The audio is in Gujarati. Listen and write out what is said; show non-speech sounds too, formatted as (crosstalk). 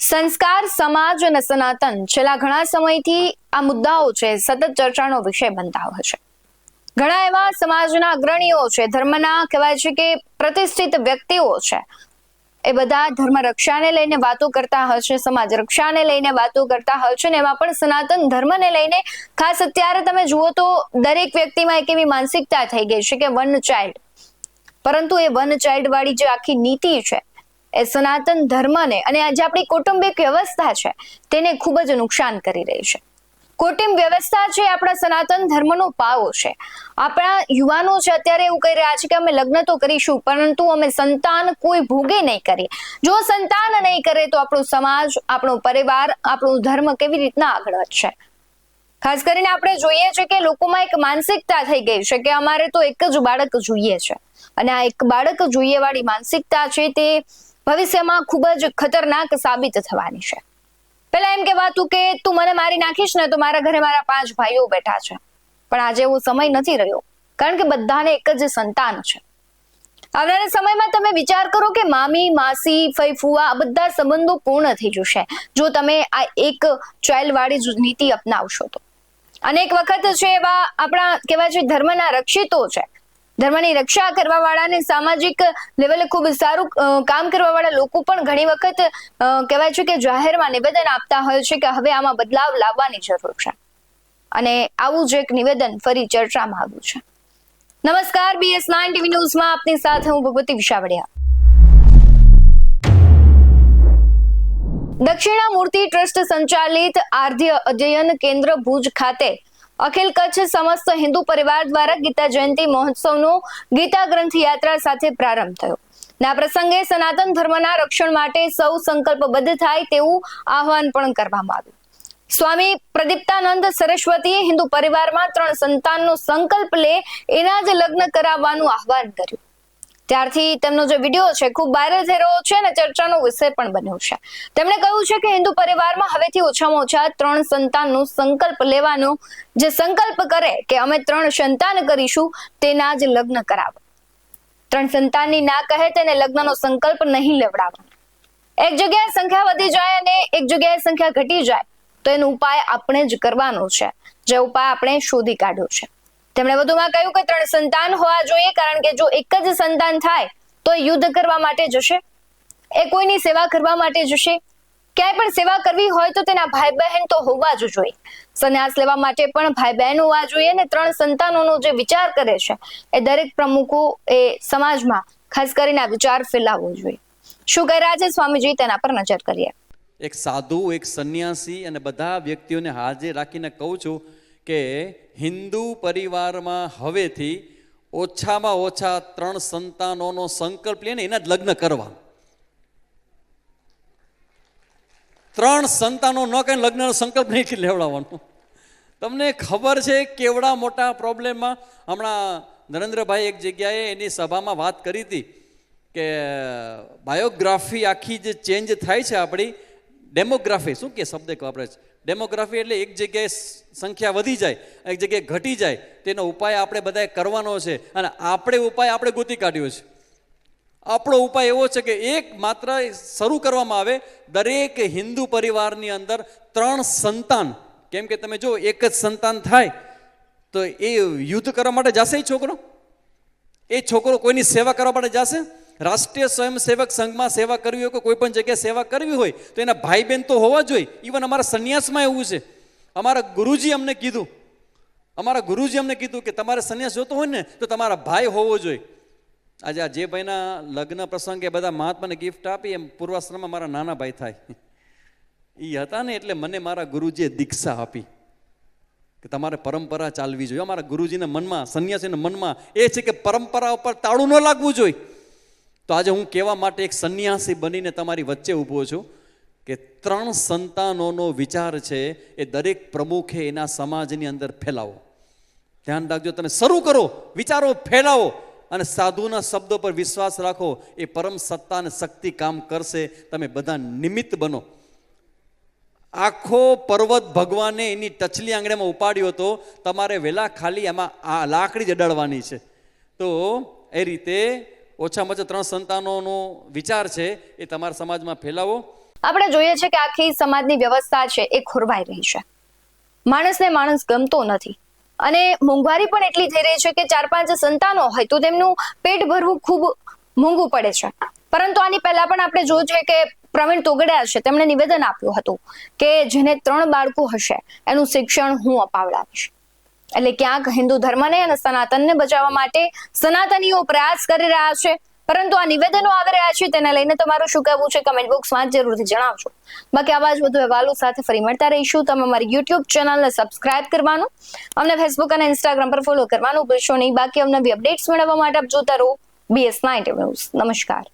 સંસ્કાર, સમાજ અને સનાતન. છેલ્લા ઘણા સમયથી આ મુદ્દાઓ છે, સતત ચર્ચાનો વિષય બનતા હોય છે. ઘણા એવા સમાજના અગ્રણીઓ છે, ધર્મના કહેવાય છે કે પ્રતિષ્ઠિત વ્યક્તિઓ છે. એ બધા ધર્મ રક્ષાને લઈને વાતો કરતા છે સમાજ રક્ષાને લઈને વાતો કરતા છે ને એમાં પણ સનાતન ધર્મને લઈને ખાસ અત્યારે તમે જુઓ તો દરેક વ્યક્તિમાં એક એવી માનસિકતા થઈ ગઈ છે કે વન ચાઇલ્ડ. પરંતુ એ વન ચાઇલ્ડ વાળી જે આખી નીતિ છે એ સનાતન ધર્મને અને આજે આપણી કૌટુંબિક વ્યવસ્થા છે, તેને ખૂબ જ નુકસાન કરી રહી છે. કુટુંબ વ્યવસ્થા છે આપણા સનાતન ધર્મનો પાવો છે. આપણા યુવાનો છે, અત્યારે એવું કહી રહ્યા છે કે અમે લગ્ન તો કરીશું, પરંતુ અમે સંતાન કોઈ ભોગે નહીં કરીએ જો સંતાન નહીં કરે તો આપણો સમાજ, આપણો પરિવાર, આપણો ધર્મ કેવી રીતના આગળ વધશે? ખાસ કરીને આપણે જોઈએ છે કે લોકોમાં એક માનસિકતા થઈ ગઈ છે કે અમારે તો એક જ બાળક જોઈએ છે. અને આ એક બાળક જોઈએ વાળી માનસિકતા છે તે ભવિષ્યમાં ખૂબ જ ખતરનાક સાબિત થવાની છે. પેલા એમ કહેવાતું કે, તું મને મારી નાખીશ ને તો મારા ઘરે મારા પાંચ ભાઈઓ બેઠા છે. પણ આજે એવો સમય નથી રહ્યો, કારણ કે બધાને એક જ સંતાન છે. આવનારા સમયમાં તમે વિચાર કરો કે મામી, માસી, ફઈ ફુવા આ બધા સંબંધો પૂર્ણ થઈ જશે, જો તમે આ એક ચાઇલ્ડ વાળી નીતિ અપનાવશો તો. અનેક વખત છે એવા આપણા કહેવાય છે ધર્મના રક્ષિતો છે ધર્મની રક્ષા કરવા વાળા અને સામાજિક લેવલે ખૂબ સારું કામ કરવા વાળા લોકો પણ ઘણી વખત કહેવાય છે કે જાહેરમાં નિવેદન આપતા હોય છે કે હવે આમાં બદલાવ લાવવાની જરૂર છે. અને આવું જ એક નિવેદન ફરી ચર્ચામાં આવ્યું છે. નમસ્કાર બીએસ નાઇન ટીવી ન્યૂઝમાં આપની સાથે હું ભગવતી વિશાવડિયા. દક્ષિણા મૂર્તિ ટ્રસ્ટ સંચાલિત આર્ધ્ય અધ્યયન કેન્દ્ર ભુજ ખાતે અખિલ કચ્છ સમસ્ત હિન્દુ પરિવાર દ્વારા ગીતા જયંતિ મહોત્સવનો ગીતા ગ્રંથ યાત્રા સાથે પ્રારંભ થયો. ના પ્રસંગે સનાતન ધર્મના રક્ષણ માટે સૌ સંકલ્પબદ્ધ થાય તેવું આહવાન પણ કરવામાં આવ્યું. સ્વામી પ્રદીપ્તાનંદ સરસ્વતીએ હિન્દુ પરિવારમાં ત્રણ સંતાનનો સંકલ્પ લે એના જ લગ્ન કરાવવાનું આહવાન કર્યું. ત્યારથી તેમનો જે વીડિયો છે, ખૂબ વાયરલ થઈ રહ્યો છે અને ચર્ચાનો વિષય પણ બન્યો છે. તેમણે કહ્યું છે કે હિન્દુ પરિવારમાં હવેથી ઓછામાં ઓછા ત્રણ સંતાનનો સંકલ્પ લેવાનો. જે સંકલ્પ કરે કે અમે ત્રણ સંતાન કરીશું, તેના જ લગ્ન કરાવો. ત્રણ સંતાનની ના કહે તેને લગ્નનો સંકલ્પ નહીં લેવડાવવાનો. એક જગ્યાએ સંખ્યા વધી જાય અને એક જગ્યાએ સંખ્યા ઘટી જાય, તો એનો ઉપાય આપણે જ કરવાનો છે. જે ઉપાય આપણે શોધી કાઢ્યો છે. તેમણે વધુમાં કહ્યું કે ત્રણ સંતાન હોવા જોઈએ, કારણ કે જો એક જ સંતાન થાય, તો યુદ્ધ કરવા માટે જશે. એ કોઈની સેવા કરવા માટે જશે. ક્યાંય પણ સેવા કરવી હોય તો તેના ભાઈ બહેન તો હોવા જ જોઈએ. સંન્યાસ લેવા માટે પણ ભાઈ બહેન હોવા જોઈએ અને ત્રણ સંતાનોનો જે વિચાર કરે છે, એ દરેક પ્રમુખો એ સમાજમાં ખાસ કરીને આ વિચાર ફેલાવવો જોઈએ. શું કહી છે સ્વામીજી? તેના પર નજર કરીએ. એક સાધુ, એક સંન્યાસી અને બધા વ્યક્તિઓને હાજર રાખીને કહું છું કે હિન્દુ પરિવારમાં હવેથી ઓછામાં ઓછા ત્રણ સંતાનોનો સંકલ્પ લઈને એના જ લગ્ન કરવા. ત્રણ સંતાનો ન કઈ લગ્નનો સંકલ્પ નહીં લેવડાવવાનો. તમને ખબર છે કેવડા મોટા પ્રોબ્લેમમાં હમણાં નરેન્દ્રભાઈ એક જગ્યાએ એની સભામાં વાત કરી હતી કે બાયોગ્રાફી આખી જે ચેન્જ થાય છે આપણી ડેમોગ્રાફી, શું કે શબ્દ વાપરે છે? ડેમોગ્રાફી એટલે એક જગ્યાએ સંખ્યા વધી જાય, એક જગ્યાએ ઘટી જાય, તેનો ઉપાય આપણે બધાએ કરવાનો છે અને આપણે ઉપાય આપણે ગોતી કાઢ્યો છે. આપણો ઉપાય એવો છે કે એક માત્ર શરૂ કરવામાં આવે, દરેક હિન્દુ પરિવારની અંદર ત્રણ સંતાન, કેમ કે તમે જો એક જ સંતાન થાય, તો એ યુદ્ધ કરવા માટે જશે છોકરો? એ છોકરો કોઈની સેવા કરવા માટે જશે? રાષ્ટ્રીય સ્વયંસેવક સંઘમાં સેવા કરવી હોય કે કોઈ પણ જગ્યાએ સેવા કરવી હોય, તો એના ભાઈ બહેન તો હોવા જોઈએ ઇવન અમારા સંન્યાસમાં એવું છે. અમારા ગુરુજી અમને કીધું. અમારા ગુરુજી અમને કીધું કે તમારે સંન્યાસ જોતો હોય ને, તો તમારા ભાઈ હોવો જોઈએ આજે આ જે ભાઈના લગ્ન પ્રસંગે બધા મહાત્માને ગિફ્ટ આપી, એમ પૂર્વાશ્રમમાં મારા નાના ભાઈ થાય. (laughs) એ હતા ને એટલે મને મારા ગુરુજીએ દીક્ષા આપી કે તમારે પરંપરા ચાલવી જોઈએ. અમારા ગુરુજીના મનમાં, સંન્યાસીના મનમાં એ છે કે પરંપરા ઉપર તાળું ન લાગવું જોઈએ. તો આજે હું કહેવા માટે એક સંન્યાસી બનીને તમારી વચ્ચે ઊભો છું કે ત્રણ સંતાનોનો વિચાર છે એ દરેક પ્રમુખે એના સમાજની અંદર ફેલાવો. ધ્યાન રાખજો તમે શરૂ કરો, વિચારો ફેલાવો અને સાધુના શબ્દો પર વિશ્વાસ રાખો, એ પરમ સત્તા અને શક્તિ કામ કરશે, તમે બધા નિમિત્ત બનો. આખો પર્વત ભગવાને એની ટચલી આંગળીમાં ઉપાડ્યો હતો, તમારે વહેલા ખાલી એમાં આ લાકડી જ અડાડવાની છે. તો એ રીતે ઓછામાં ઓછા ત્રણ સંતાનોનો વિચાર છે એ તમારા સમાજમાં ફેલાવો. આપણે જોઈએ છે કે આખી સમાજની વ્યવસ્થા છે એ ખોરવાઈ રહી છે. માણસને માણસ ગમતો નથી. અને મોંઘવારી પણ એટલી થઈ રહી છે કે ચાર પાંચ સંતાનો હોય તો તેમનું પેટ ભરવું ખૂબ મોંઘું પડે છે. પરંતુ આની પહેલા પણ આપણે જોયું છે કે પ્રવીણ તોગડિયા છે, તેમણે નિવેદન આપ્યું હતું કે જેને ત્રણ બાળકો હશે, એનું શિક્ષણ હું અપાવડાવીશ. એટલે ક્યાંક હિન્દુ ધર્મને અને સનાતનને બચાવવા માટે સનાતનીઓ પ્રયાસ કરી રહ્યા છે. પરંતુ આ નિવેદનો આવી રહ્યા છે તેને લઈને તમારું શું કહેવું છે કમેન્ટ બોક્સમાં જરૂરથી જણાવજો. બાકી આવા જ વધુ અહેવાલો સાથે ફરી મળતા રહીશું. તમે અમારી યુટ્યુબ ચેનલને સબસ્ક્રાઇબ કરવાનું, અમને ફેસબુક અને ઇન્સ્ટાગ્રામ પર ફોલો કરવાનું ભૂલશો નહીં. બાકી અમને અપડેટ્સ મેળવવા માટે આપ જોતા રહો. બીએસ નાઇન ન્યૂઝ નમસ્કાર.